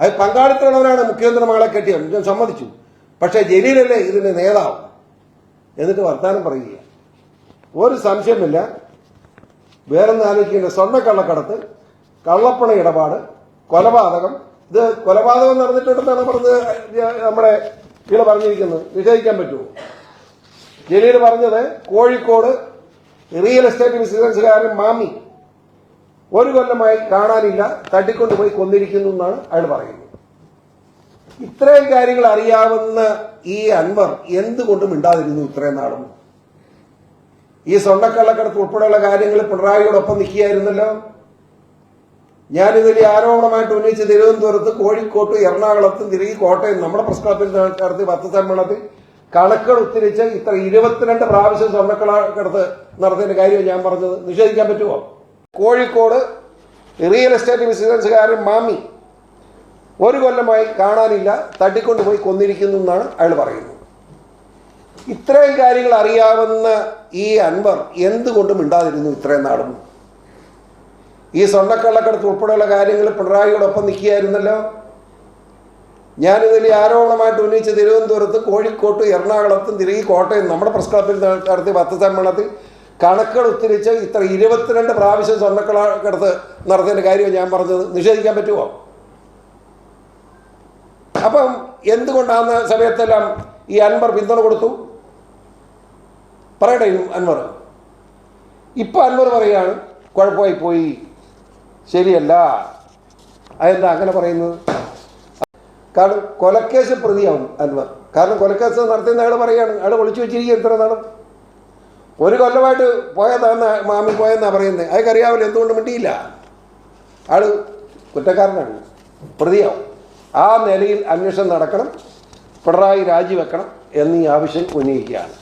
അത് പങ്കാളിത്തമുള്ളവരാണ് മുഖ്യമന്ത്രി മകളെ കെട്ടിയത്. ഞാൻ സമ്മതിച്ചു. പക്ഷേ ജലീലല്ലേ ഇതിന്റെ നേതാവ്? എന്നിട്ട് വർത്താനം പറയുക ഒരു സംശയമില്ല വേറൊന്നും ആലോചിക്കേണ്ട. സ്വർണ കള്ളക്കടത്ത് കള്ളപ്പണ ഇടപാട് കൊലപാതകം. ഇത് കൊലപാതകം നടന്നിട്ടുണ്ടെന്നാണ് പറഞ്ഞത് നമ്മുടെ ഇവിടെ പറഞ്ഞിരിക്കുന്നത്. നിഷേധിക്കാൻ പറ്റുമോ? ജലീൽ പറഞ്ഞത് കോഴിക്കോട് റിയൽ എസ്റ്റേറ്റ് ബിസിനസ്സുകാരൻ മാമി ഒരു കൊല്ലമായി കാണാനില്ല തട്ടിക്കൊണ്ടുപോയി കൊന്നിരിക്കുന്നു എന്നാണ് അയാൾ പറയുന്നത്. ഇത്രയും കാര്യങ്ങൾ അറിയാവുന്ന ഈ അൻവർ എന്തുകൊണ്ടും മിണ്ടാതിരുന്നു ഇത്രയും നാളും? ഈ സ്വർണക്കള്ളക്കടത്ത് ഉൾപ്പെടെയുള്ള കാര്യങ്ങൾ പിണറായിയോടൊപ്പം നിൽക്കുകയായിരുന്നല്ലോ. ഞാനിതിൽ ആരോപണമായിട്ട് ഉന്നയിച്ച് തിരുവനന്തപുരത്ത് കോഴിക്കോട്ട് എറണാകുളത്തും തിരികെ കോട്ടയം നമ്മുടെ പ്രസ് നടത്തിയ പത്ത് സമ്മേളനത്തിൽ കണക്കുകൾ ഉത്തരിച്ച് ഇത്ര ഇരുപത്തിരണ്ട് പ്രാവശ്യം സ്വർണക്കള്ളക്കടത്ത് നടത്തിയതിന്റെ കാര്യം ഞാൻ പറഞ്ഞത്. നിഷേധിക്കാൻ പറ്റുമോ? കോഴിക്കോട് റിയൽ എസ്റ്റേറ്റ് ബിസിനസ്സുകാരൻ മാമി ഒരു കൊല്ലമായി കാണാനില്ല തട്ടിക്കൊണ്ടുപോയി കൊന്നിരിക്കുന്നു എന്നാണ് അയാൾ പറയുന്നത്. ഇത്രയും കാര്യങ്ങൾ അറിയാവുന്ന ഈ അൻവർ എന്തുകൊണ്ടും മിണ്ടാതിരുന്നു ഇത്രയും നാളും? ഈ സ്വർണക്കള്ളക്കടത്ത് ഉൾപ്പെടെയുള്ള കാര്യങ്ങൾ പിണറായിയോടൊപ്പം നിൽക്കുകയായിരുന്നല്ലോ. ഞാനിതിൽ ആരോപണമായിട്ട് ഉന്നയിച്ച് തിരുവനന്തപുരത്ത് കോഴിക്കോട്ട് എറണാകുളത്തും തിരികെ കോട്ടയം നമ്മുടെ പ്രസ് ക്ലബിൽ നടത്തിയ പത്ത് സമ്മേളനത്തിൽ കണക്കുകൾ ഉത്തരിച്ച് ഇത്ര ഇരുപത്തിരണ്ട് പ്രാവശ്യം സ്വർണക്കള്ളക്കടത്ത് നടത്തിയതിന്റെ കാര്യം ഞാൻ പറഞ്ഞത് നിഷേധിക്കാൻ പറ്റുമോ? അപ്പം എന്തുകൊണ്ടാണ് സമയത്തെല്ലാം ഈ അൻവർ പിന്തുണ കൊടുത്തു? പറയട്ടെ അൻവർ. ഇപ്പൊ അൻവർ പറയാണ് കുഴപ്പമായി പോയി. ശരിയല്ല. അതെന്താ അങ്ങനെ പറയുന്നത്? കാരണം കൊലക്കേസ് പ്രതിയാവും അൻവർ. കാരണം കൊലക്കേസ് നടത്തിയെന്ന് അയാൾ പറയാണ്. അയാൾ ഒളിച്ചു വെച്ചിരിക്കുക ഇത്ര നാളും. ഒരു കൊല്ലമായിട്ട് പോയതാന്ന് മാമി പോയെന്നാ പറയുന്നത് അയാൾക്കറിയാവില്ല എന്തുകൊണ്ട് മിണ്ടിയില്ല. ആൾ കുറ്റക്കാരനാണ് പ്രതിയാവും. ആ നിലയിൽ അന്വേഷണം നടക്കണം പിണറായി രാജിവെക്കണം എന്നീ ആവശ്യം ഉന്നയിക്കുകയാണ്.